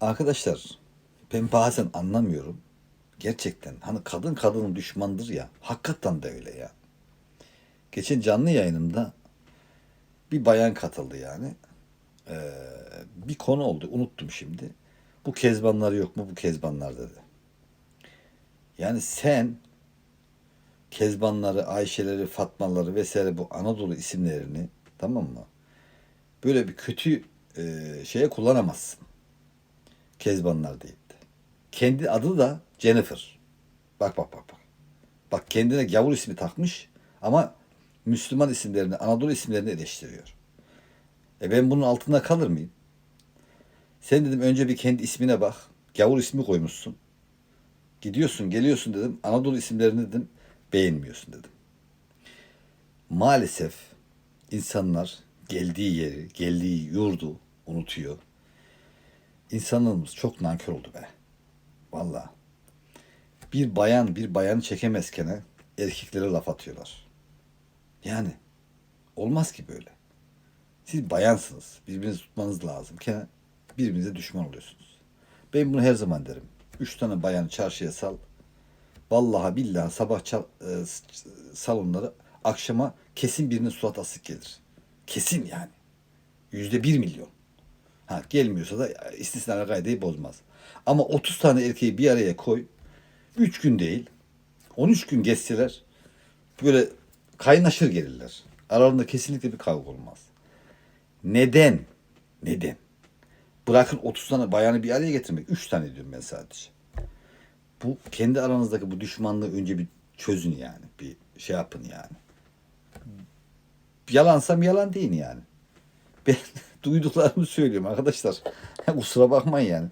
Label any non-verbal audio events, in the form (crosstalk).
Arkadaşlar ben bazen anlamıyorum. Gerçekten hani kadın kadının düşmandır ya. Hakikaten de öyle ya. Geçen canlı yayınımda bir bayan katıldı yani. Ee, bir konu oldu. Unuttum şimdi. Bu kezbanlar yok mu? Bu kezbanlar dedi. Yani sen kezbanları, Ayşeleri, Fatmaları vesaire bu Anadolu isimlerini tamam mı? Böyle bir kötü e, şeye kullanamazsın. Kezbanlar deyip de. Kendi adı da Jennifer. Bak bak bak bak. Bak kendine gavur ismi takmış ama Müslüman isimlerini, Anadolu isimlerini eleştiriyor. E ben bunun altında kalır mıyım? Sen dedim önce bir kendi ismine bak. Gavur ismi koymuşsun. Gidiyorsun, geliyorsun dedim. Anadolu isimlerini dedim beğenmiyorsun dedim. Maalesef insanlar geldiği yeri, geldiği yurdu unutuyor. İnsanlığımız çok nankör oldu be. Vallahi. Bir bayan bir bayanı çekemezken erkeklere laf atıyorlar. Yani olmaz ki böyle. Siz bayansınız. Birbirinizi tutmanız lazım. Birbirinize düşman oluyorsunuz. Ben bunu her zaman derim. Üç tane bayanı çarşıya sal. Vallahi billahi sabah çal, e, salonları akşama kesin birinin surat asık gelir. Kesin yani. Yüzde bir milyon. Ha gelmiyorsa da istisna kaideyi bozmaz. Ama 30 tane erkeği bir araya koy. 3 gün değil. 13 gün geçseler böyle kaynaşır gelirler. Aralarında kesinlikle bir kavga olmaz. Neden? Neden? Bırakın 30 tane bayanı bir araya getirmek. 3 tane diyorum ben sadece. Bu kendi aranızdaki bu düşmanlığı önce bir çözün yani. Bir şey yapın yani. Yalansam yalan değil yani. Ben duyduklarımı söylüyorum arkadaşlar. (laughs) Kusura bakmayın yani.